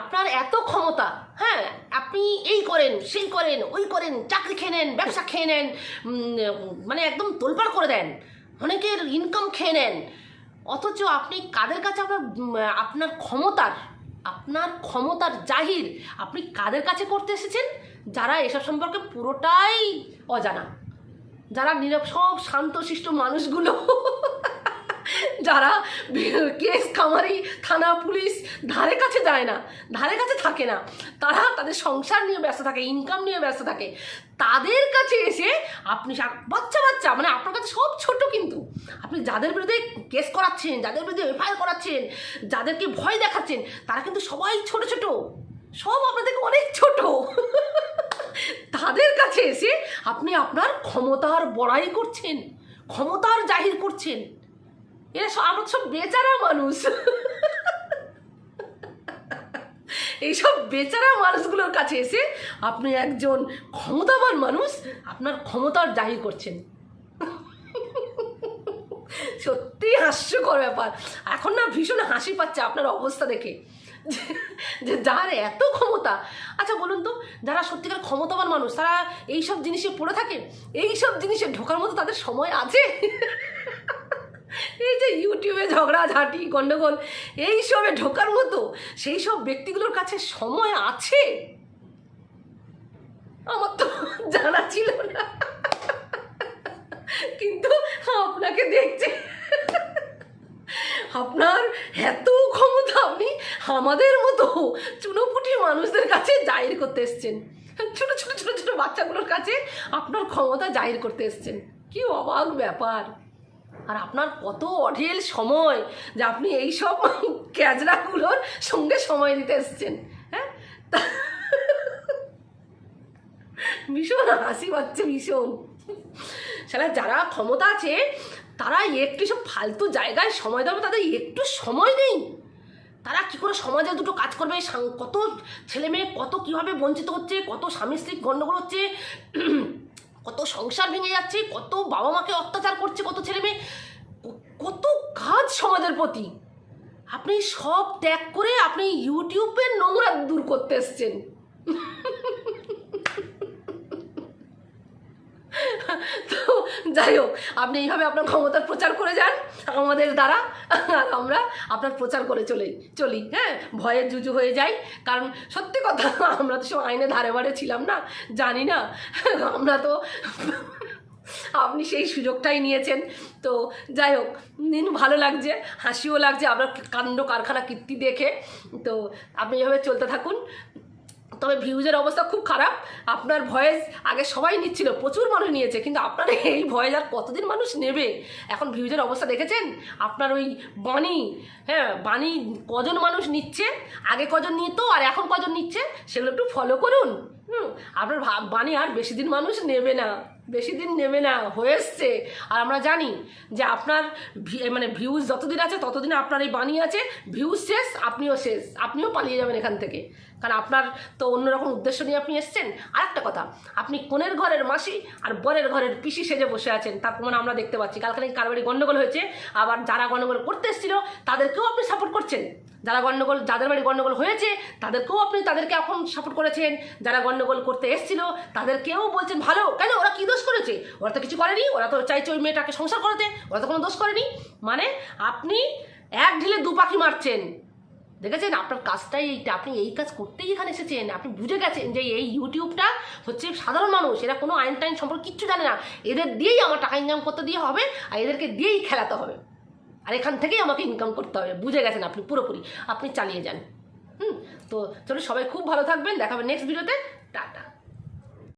আপনার এত ক্ষমতা হ্যাঁ আপনি এই করেন, সেই করেন, ওই করেন, চাকরি খেয়ে নেন, ব্যবসা খেয়ে নেন মানে একদম তোলপাড় করে দেন, অনেকের ইনকাম খেয়ে নেন। অথচ আপনি কাদের কাছে আপনার আপনার ক্ষমতার আপনার ক্ষমতার জাহির, আপনি কাদের কাছে করতে এসেছেন? যারা এসব সম্পর্কে পুরোটাই অজানা। যারা নীরব, সব শান্তশিষ্ট মানুষগুলো। যারা কেস খামারি, থানা পুলিশ, ধারে কাছে যায় না, ধারে কাছে থাকে না, তারা তাদের সংসার নিয়ে ব্যস্ত থাকে ইনকাম নিয়ে ব্যস্ত থাকে। তাদের কাছে এসে আপনি বাচ্চা বাচ্চা মানে আপনার কাছে সব ছোট কিন্তু। আপনি যাদের বিরুদ্ধে কেস করাচ্ছেন, যাদের বিরুদ্ধে এফআইআর করাচ্ছেন, যাদেরকে ভয় দেখাচ্ছেন, তারা কিন্তু সবাই ছোট ছোট। সব আপনাদের থেকে অনেক ছোট। তাদের কাছে এসে আপনি আপনার ক্ষমতার বড়াই করছেন, ক্ষমতার জাহির করছেন। এরা আমরা সব বেচারা মানুষ। এইসব বেচারা মানুষগুলোর কাছে এসে আপনি একজন ক্ষমতাবান মানুষ, আপনার ক্ষমতার জাহির করছেন। সত্যি হাস্যকর ব্যাপার। এখন না ভীষণ হাসি পাচ্ছে আপনার অবস্থা দেখে। যে যার এত ক্ষমতা। আচ্ছা বলুন তো, যারা সত্যিকার ক্ষমতাবান মানুষ, তারা এইসব জিনিসে পড়ে থাকে? এইসব জিনিসে ঢোকার মতো তাদের সময় আছে? এই যে ইউটিউবে ঝগড়া ঝাঁটি গন্ডগোল এইসবে ঢোকার মতো, সেই সব ব্যক্তিগুলোর কাছে সময় আছে? আমার তো জানা ছিল না। কিন্তু আপনাকে দেখছে। আপনার এত ক্ষমতা আপনি আমাদের মতো চুনোপুটি মানুষদের কাছে জাহির করতে এসছেন। ছোট ছোট ছোট ছোট বাচ্চাগুলোর কাছে আপনার ক্ষমতা জাহির করতে এসছেন। কি অবাক ব্যাপার। আর আপনার কত অঢেল সময় যে আপনি এই সব ক্যাজরাগুলোর সঙ্গে সময় দিতে এসছেন হ্যাঁ? ভীষণ হাসি পাচ্ছে, ভীষণ। সারা যারা ক্ষমতা আছে, তারা একটু সব ফালতু জায়গায় সময় দেবে তাদের একটু সময় নেই। তারা কি করে সমাজে দুটো কাজ করবে? কত ছেলে মেয়ে কত কীভাবে বঞ্চিত হচ্ছে? কত স্বামী স্ত্রী গণ্ডগোল হচ্ছে? কত সংসার ভেঙে যাচ্ছে, কত বাবা মাকে অত্যাচার করছে কত ছেলে মেয়ে, কত কাজ সমাজের প্রতি। আপনি সব ত্যাগ করে আপনি ইউটিউবের নোংরা দূর করতে এসছেন। তো যাই হোক, আপনি এইভাবে আপনার ক্ষমতার প্রচার করে যান, আমাদের দ্বারা, আর আমরা আপনার প্রচার করে চলেই চলি হ্যাঁ? ভয়ে জুজু হয়ে যাই, কারণ সত্যি কথা, আমরা তো সব আইনে ধারে বারে ছিলাম না, জানি না, আমরা তো আপনি সেই সুযোগটাই নিয়েছেন, তো যাই হোক নিন ভালো লাগছে, হাসিও লাগছে আপনার কাণ্ড কারখানা কীর্তি দেখে, তো আপনি এভাবে চলতে থাকুন তবে ভিউজের অবস্থা খুব খারাপ। আপনার ভয়েস আগে সবাই নিচ্ছিল, প্রচুর মানুষ নিয়েছে, কিন্তু আপনার এই ভয়েস আর কতদিন মানুষ নেবে? এখন ভিউজের অবস্থা দেখেছেন? আপনার ওই বাণী হ্যাঁ বাণী কজন মানুষ নিচ্ছে? আগে কজন নিত আর এখন কজন নিচ্ছে? সেগুলো একটু ফলো করুন। হুম, আপনার বাণী আর বেশি দিন মানুষ নেবে না। বেশি দিন নেমে না, হয়ে এসছে। আর আমরা জানি যে আপনার মানে ভিউজ যতদিন আছে, ততদিন আপনার এই বাণী আছে। ভিউজ শেষ, আপনিও শেষ। আপনিও পালিয়ে যাবেন এখান থেকে। কারণ আপনার তো অন্যরকম উদ্দেশ্য নিয়ে আপনি এসছেন। আর একটা কথা, আপনি কোনের ঘরের মাসি আর বরের ঘরের পিসি সেজে বসে আছেন? তার প্রমাণ আমরা দেখতে পাচ্ছি। কালকে নাকি কারবারি গণ্ডগোল হয়েছে। আবার যারা গণ্ডগোল করতে এসেছিল, তাদেরকেও আপনি সাপোর্ট করছেন। যারা গণ্ডগোল যাদের বাড়ি গণ্ডগোল হয়েছে, তাদেরকেও আপনি, তাদেরকে এখন সাপোর্ট করেছেন। যারা গণ্ডগোল করতে এসেছিল, তাদেরকেও বলছেন, ভালো, কেন? ওরা কী দোষ করেছে? ওরা তো কিছু করেনি, ওরা তো চাইছে ওই মেয়েটাকে সংসার করতে, ওরা তো কোনো দোষ করেনি। মানে আপনি এক ঢিলে দু পাখি মারছেন। দেখেছেন? আপনার কাজটাই এইটা। আপনি এই কাজ করতেই এখানে এসেছেন। আপনি বুঝে গেছেন যে এই ইউটিউবটা হচ্ছে সাধারণ মানুষ। এরা কোনো আইন টাইন সম্পর্কে কিচ্ছু জানে না। এদের দিয়েই আমার টাকা ইনকাম করতে দিয়ে হবে, আর এদেরকে দিয়েই খেলাতে হবে। আর এখান থেকেই আমাকে ইনকাম করতে হবে। বুঝে গেছেন আপনি, পুরোপুরি। আপনি চালিয়ে যান। হুম? তো চলো সবাই খুব ভালো থাকবেন। দেখাবেন নেক্সট ভিডিওতে টাটা।